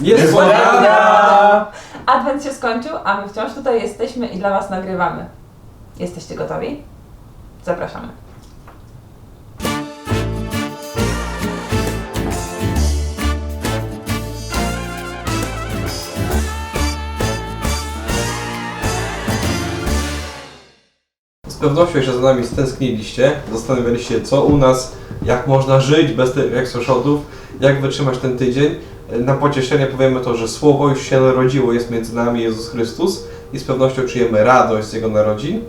Niespodzianka! Adwent się skończył, a my wciąż tutaj jesteśmy i dla Was nagrywamy. Jesteście gotowi? Zapraszamy. Z pewnością się za nami stęskniliście, zastanawialiście co u nas, jak można żyć bez tych eksoszotów, jak wytrzymać ten tydzień. Na pocieszenie powiemy to, że Słowo już się narodziło, jest między nami Jezus Chrystus i z pewnością czujemy radość z Jego narodzin,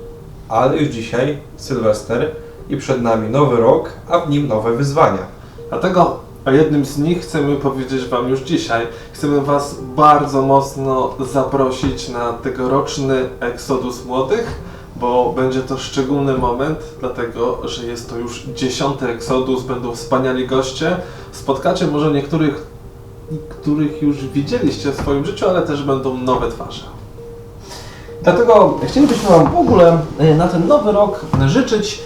ale już dzisiaj Sylwester i przed nami nowy rok, a w nim nowe wyzwania. Dlatego o jednym z nich chcemy powiedzieć Wam już dzisiaj. Chcemy Was bardzo mocno zaprosić na tegoroczny Exodus Młodych, bo będzie to szczególny moment, dlatego że jest to już dziesiąty Exodus, będą wspaniali goście. Spotkacie może niektórych, których już widzieliście w swoim życiu, ale też będą nowe twarze. Dlatego chcielibyśmy Wam w ogóle e, na ten nowy rok życzyć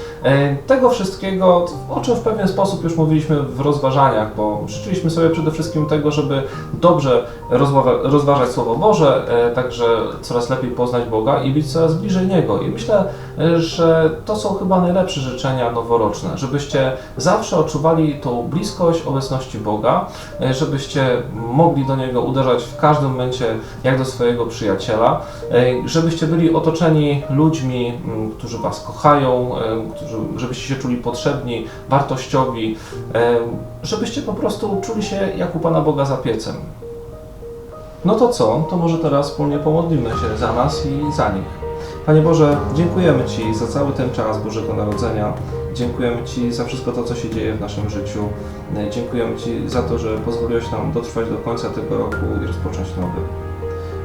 tego wszystkiego, o czym w pewien sposób już mówiliśmy w rozważaniach, bo życzyliśmy sobie przede wszystkim tego, żeby dobrze rozwa- rozważać Słowo Boże, e, także coraz lepiej poznać Boga i być coraz bliżej Niego. I myślę, e, że to są chyba najlepsze życzenia noworoczne, żebyście zawsze odczuwali tą bliskość obecności Boga, e, żebyście mogli do Niego uderzać w każdym momencie jak do swojego przyjaciela, e, żebyście byli otoczeni ludźmi, którzy Was kochają, e, którzy, żebyście się czuli potrzebni, wartościowi, żebyście po prostu czuli się jak u Pana Boga za piecem. No to co? To może teraz wspólnie pomodlimy się za nas i za nich. Panie Boże, dziękujemy Ci za cały ten czas Bożego Narodzenia. Dziękujemy Ci za wszystko to, co się dzieje w naszym życiu. Dziękujemy Ci za to, że pozwoliłeś nam dotrwać do końca tego roku i rozpocząć nowy.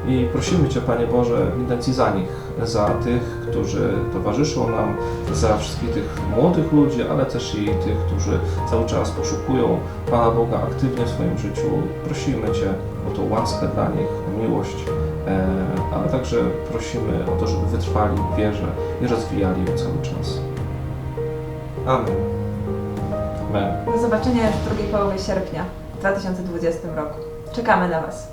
I prosimy Cię, Panie Boże, intencji za nich, za tych, którzy towarzyszą nam, za wszystkich tych młodych ludzi, ale też i tych, którzy cały czas poszukują Pana Boga aktywnie w swoim życiu. Prosimy Cię o tą łaskę dla nich, o miłość, e, ale także prosimy o to, żeby wytrwali w wierze i rozwijali ją cały czas. Amen. Amen. Do zobaczenia w drugiej połowie sierpnia w 2020 roku. Czekamy na Was.